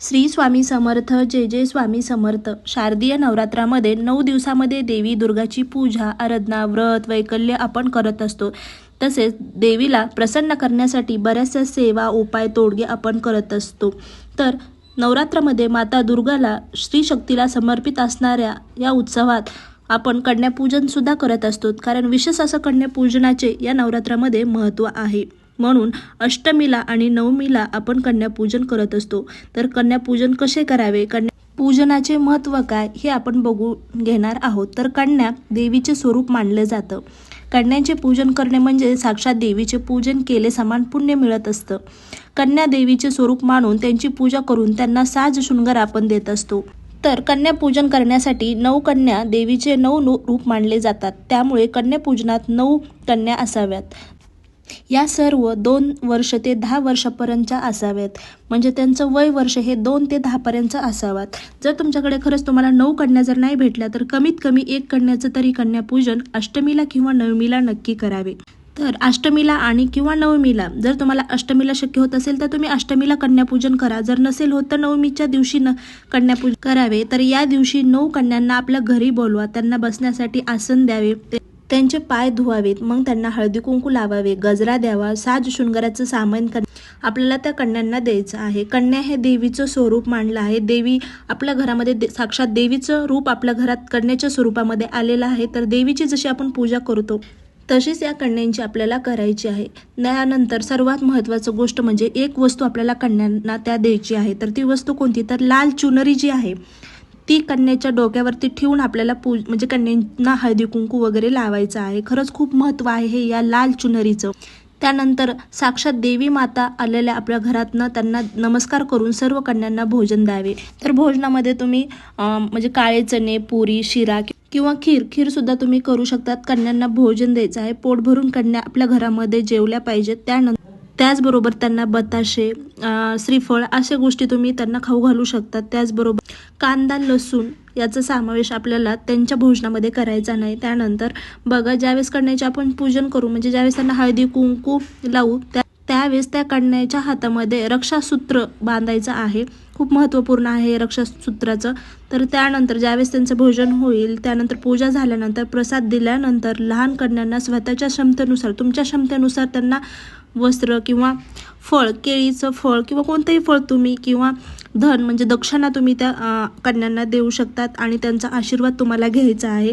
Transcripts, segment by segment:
श्री स्वामी समर्थ जय जय स्वामी समर्थ. शारदीय नवरात्रामध्ये नऊ दिवसामध्ये देवी दुर्गाची पूजा आराधना व्रत वैकल्य आपण करत असतो. तसेच देवीला प्रसन्न करण्यासाठी बऱ्याचशा सेवा उपाय तोडगे आपण करत असतो. तर नवरात्रामध्ये माता दुर्गाला श्री शक्तीला समर्पित असणाऱ्या या उत्सवात आपण कन्यापूजनसुद्धा करत असतो. कारण विशेष असं कन्यापूजनाचे या नवरात्रामध्ये महत्त्व आहे. म्हणून अष्टमीला आणि नवमीला आपण कन्यापूजन करत असतो. तर कन्यापूजन कसे करावे? कन्या पूजनाचे महत्त्व काय हे आपण बघू घेणार आहोत. तर कन्या देवीचे स्वरूप मानलं जातं. कन्यांचे पूजन करणे म्हणजे साक्षात देवीचे पूजन केले समान पुण्य मिळत असतं. कन्या देवीचे स्वरूप मानून त्यांची पूजा करून त्यांना साज शृंगार आपण देत असतो. तर कन्यापूजन करण्यासाठी नऊ कन्या देवीचे नऊ रूप मानले जातात. त्यामुळे कन्यापूजनात नऊ कन्या असाव्यात. या सर्व दोन वर्ष ते दहा वर्षापर्यंतच्या असाव्यात म्हणजे त्यांचं वय वर्ष हे दोन ते दहापर्यंत असावात जर तुमच्याकडे खरंच तुम्हाला नऊ कन्या जर नाही भेटल्या तर कमीत कमी एक कन्याचं तरी कन्यापूजन अष्टमीला किंवा नवमीला नक्की करावे. तर अष्टमीला आणि किंवा नवमीला जर तुम्हाला अष्टमीला शक्य होत असेल तर तुम्ही अष्टमीला कन्यापूजन करा. जर नसेल होत तर नवमीच्या दिवशी न कन्यापूजन करावे. तर या दिवशी नऊ कन्यांना आपल्या घरी बोलवा. त्यांना बसण्यासाठी आसन द्यावे. त्यांचे पाय धुवावेत मग त्यांना हळदी कुंकू लावावे गजरा द्यावा साज शृंगाराचं सामान कर आपल्याला त्या कन्यांना द्यायचं आहे. कन्या हे देवीचं स्वरूप मांडलं आहे. देवी आपल्या घरामध्ये दे- साक्षात देवीचं रूप आपल्या घरात कन्याच्या स्वरूपामध्ये आलेलं आहे. तर देवीची जशी आपण पूजा करतो तशीच या कन्यांची आपल्याला करायची आहे. त्यानंतर सर्वात महत्त्वाचं गोष्ट म्हणजे एक वस्तू आपल्याला कन्यांना त्या द्यायची आहे. तर ती वस्तू कोणती? तर लाल चुनरी जी आहे ती कन्याच्या डोक्यावरती ठेवून आपल्याला पूज म्हणजे कन्यांना हळदी कुंकू वगैरे लावायचं आहे. खरंच खूप महत्त्व आहे हे या लाल चुनरीचं. त्यानंतर साक्षात देवी माता आलेल्या आपल्या घरातनं त्यांना नमस्कार करून सर्व कन्यांना भोजन द्यावे. तर भोजनामध्ये तुम्ही म्हणजे काळे चणे पुरी शिरा किंवा खीर खीरसुद्धा तुम्ही करू शकतात. कन्यांना भोजन द्यायचं आहे. पोट भरून कन्या आपल्या घरामध्ये जेवल्या पाहिजेत. त्यानंतर त्याचबरोबर त्यांना बताशे श्रीफळ अशा गोष्टी तुम्ही त्यांना खाऊ घालू शकतात त्याचबरोबर कांदा लसूण याचा समावेश आपल्याला त्यांच्या भोजनामध्ये करायचा नाही. त्यानंतर बघा ज्यावेळेस करण्याचे आपण पूजन करू म्हणजे ज्यावेळेस त्यांना हळदी कुंकू लावू त्या त्यावेळेस त्या कन्याच्या हातामध्ये रक्षासूत्र बांधायचं आहे. खूप महत्त्वपूर्ण आहे हे रक्षासूत्राचं. तर त्यानंतर ज्यावेळेस त्यांचं भोजन होईल त्यानंतर पूजा झाल्यानंतर प्रसाद दिल्यानंतर लहान कन्यांना स्वतःच्या क्षमतेनुसार तुमच्या क्षमतेनुसार त्यांना वस्त्र किंवा फळ केळीचं फळ किंवा कोणतंही फळ तुम्ही किंवा धन म्हणजे दक्षिणा तुम्ही त्या कन्यांना देऊ शकतात आणि त्यांचा आशीर्वाद तुम्हाला घ्यायचा आहे.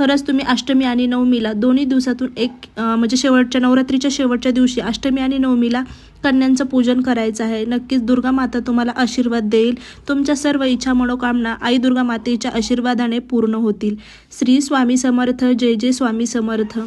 खरंच तुम्ही अष्टमी आणि नवमीला दोन्ही दिवसातून एक म्हणजे शेवटच्या नवरात्रीच्या शेवटच्या दिवशी अष्टमी आणि नवमीला कन्यांचं पूजन करायचं आहे. नक्कीच दुर्गा माता तुम्हाला आशीर्वाद देईल. तुमच्या सर्व इच्छा मनोकामना आई दुर्गा मातेच्या आशीर्वादाने पूर्ण होतील. श्री स्वामी समर्थ जय जय स्वामी समर्थ.